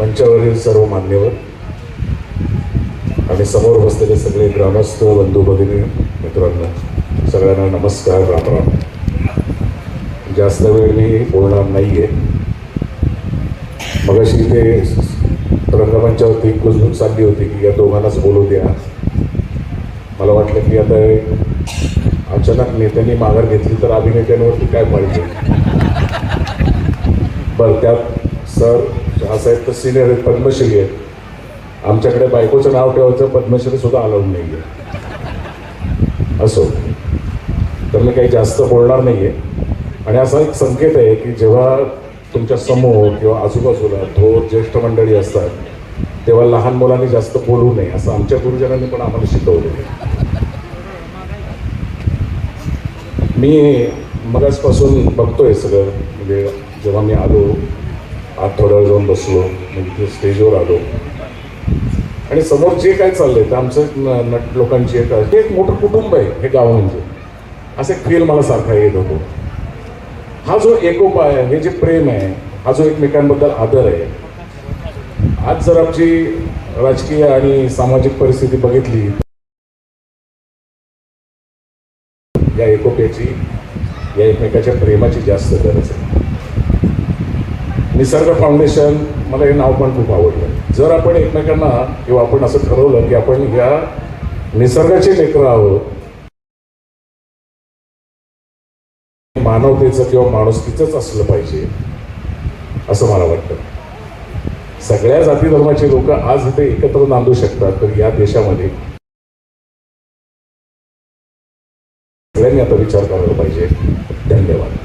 मंचावरील सर्व मान्यवर आणि समोर बसलेले सगळे ग्रामस्थ बंधू भगिनी मित्रांनो सगळ्यांना नमस्कार राम जास्त वेळ मी बोलणार नाही आहे मगाशी ते रंगमंचावरती एक कुजबूज चालली होती की या दोघांनाच बोलू द्या. मला वाटलं की आता अचानक नेत्यांनी माघार घेतली तर अभिनेत्यांवरती काय पाहिजे बरं त्यात सर असं आहेत तर सिनियर आहेत पद्मश्री आहेत. आमच्याकडे बायकोचं नाव ठेवायचं पद्मश्री सुद्धा अलाउड नाही आहे असो. तर मी काही जास्त बोलणार नाही आहे आणि असा एक संकेत आहे की जेव्हा तुमच्यासमोर किंवा आजूबाजूला थोर ज्येष्ठ मंडळी असतात तेव्हा लहान मुलांनी जास्त बोलू नये असं आमच्या गुरुजनांनी पण आम्हाला शिकवलं मी मगाचपासून बघतोय सगळं. म्हणजे जेव्हा मी आलो आत थोडा वेळ जाऊन बसलो म्हणजे तिथे स्टेजवर आलो. आणि समोर जे काय चाललंय ते आमचं नट लोकांची एक हे एक मोठं कुटुंब आहे हे गाव म्हणजे. असं एक फील मला सारखा येत होतो. हा जो एकोपा आहे हे जे प्रेम आहे हा जो एकमेकांबद्दल आदर आहे आज जर आमची राजकीय आणि सामाजिक परिस्थिती बघितली या एकोप्याची या एकमेकाच्या प्रेमाची जास्त गरज आहे. निसर्ग फाउंडेशन मला हे नाव पण खूप आवडलं. जर आपण एकमेकांना किंवा आपण असं ठरवलं की आपण या निसर्गाचे लेकरं आहोत मानवतेचं किंवा माणुसकीचंच असलं पाहिजे असं मला वाटतं. सगळ्या जाती धर्माचे लोक आज इथे एकत्र नांदू शकतात तर या देशामध्ये सगळ्यांनी आता विचार करायला पाहिजे. धन्यवाद.